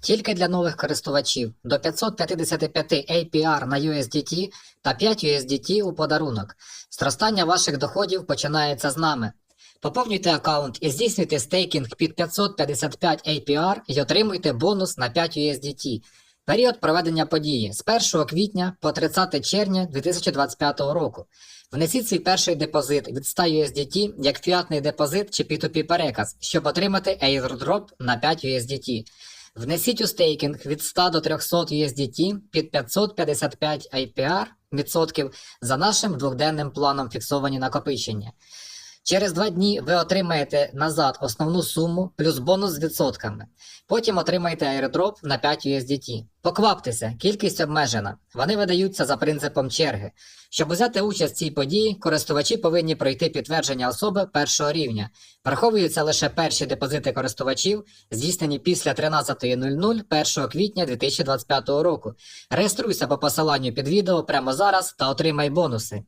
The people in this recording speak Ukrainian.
Тільки для нових користувачів до 555 APR на USDT та 5 USDT у подарунок. Зростання ваших доходів починається з нами. Поповнюйте аккаунт і здійснюйте стейкінг під 555 APR і отримуйте бонус на 5 USDT. Період проведення події з 1 квітня по 30 червня 2025 року. Внесіть свій перший депозит від 100 USDT як фіатний депозит чи P2P переказ, щоб отримати airdrop на 5 USDT. Внесіть у стейкінг від 100 до 300 USDT під 555 IPR відсотків за нашим двохденним планом фіксовані накопичення. Через два дні ви отримаєте назад основну суму плюс бонус з відсотками. Потім отримаєте airdrop на 5 USDT. Покваптеся, кількість обмежена. Вони видаються за принципом черги. Щоб взяти участь в цій події, користувачі повинні пройти підтвердження особи першого рівня. Враховуються лише перші депозити користувачів, здійснені після 13.00 1 квітня 2025 року. Реєструйся по посиланню під відео прямо зараз та отримай бонуси.